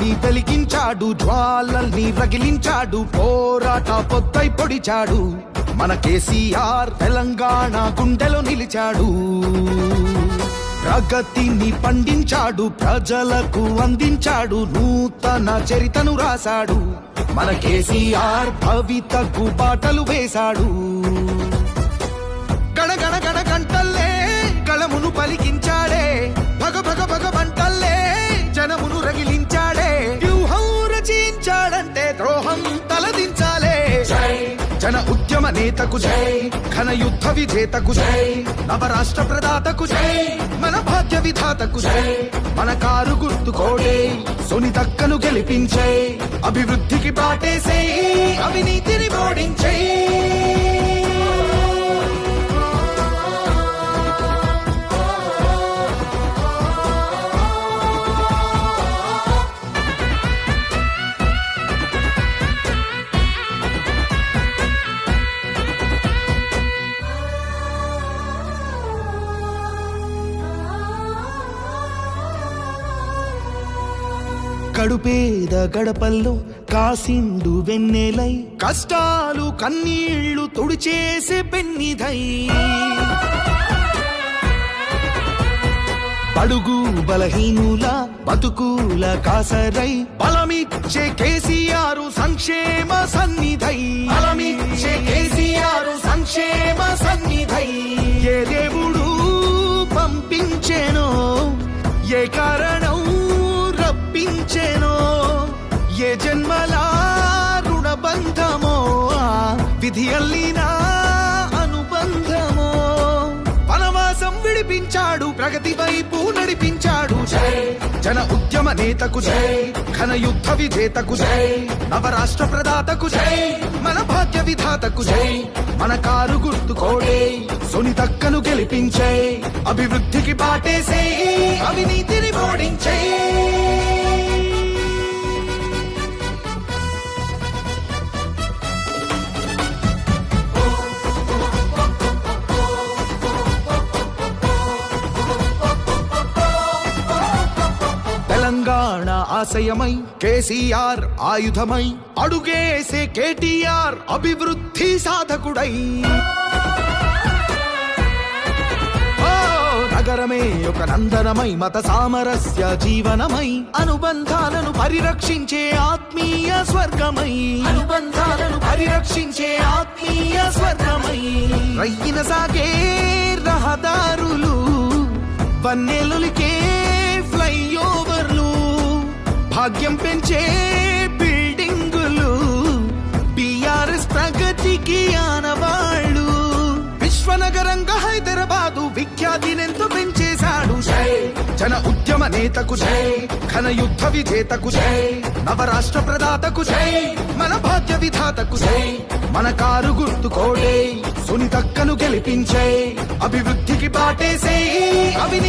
వెలిగించాడు జ్వాలల్ని రగిలించాడు పోరాట పొద్దై పొడిచాడు. మన కేసీఆర్ తెలంగాణ గుండెలో నిలిచాడు. ప్రగతిని పండించాడు ప్రజలకు అందించాడు నూతన చరితను రాశాడు. మన కేసీఆర్ భవితకు బాటలు వేశాడు. ఉద్యమ నేతకు జై. ఘన యుద్ధ విజేతకు జై. నవరాష్ట్ర ప్రదాతకు జై. మన భాగ్య విధాతకు జై. మన కారు గుర్తు కోడే సునితక్కను గెలిపించే. అభివృద్ధికి బాటేసే అవినీతిని ఓడించే కడుపేద గడపల్లో కాసిండు వెన్నెలై. కష్టాలు కన్నీళ్ళు తుడిచేసే పెన్నిధై. బడుగు బలహీనుల బతుకుల కాసరై బలమిచ్చే కేసీఆర్ సంక్షేమ సన్నిధై. బలమిచ్చే కేసీఆర్ సంక్షేమ సన్నిధై. ఏ దేవుడు పంపించేనో ఏ కారణం ఏ జన్మలా రుణబంధమో ఆ అనుబంధమో. వనవాసం విడిపించాడు ప్రగతి వైపు నడిపించాడు. జన ఉద్యమ నేతకు జై! ఘన యుద్ధ విజేతకు జై! నవరాష్ట్ర ప్రదాతకు జై! మన భాగ్య విధాతకు జై! మన కారు గుర్తు కోడే సునితక్కను గెలిపించే అభివృద్ధికి పాటేసే అవినీతిని ఓడించే. ఆశయమై కేసీఆర్ ఆయుధమై అడుగేసే కేటీఆర్ అభివృద్ధి సాధకుడై. నగరమే ఒక నందనమై మత సామరస్య జీవనమై అనుబంధాలను పరిరక్షించే ఆత్మీయ స్వర్గమై. అనుబంధాలను పరిరక్షించే ఆత్మీయ స్వర్గమై. రయ్యిన సాగే రహదారులు వన్నెలులికే నేతకు జై. ఘన యుద్ధ విజేతకు జై. నవరాష్ట్ర ప్రదాతకు జై. మన భాగ్య విధాతకు జై. మన కారు గుర్తుకోడే సునితక్కను గెలిపించే. అభివృద్ధికి బాటేసే అవి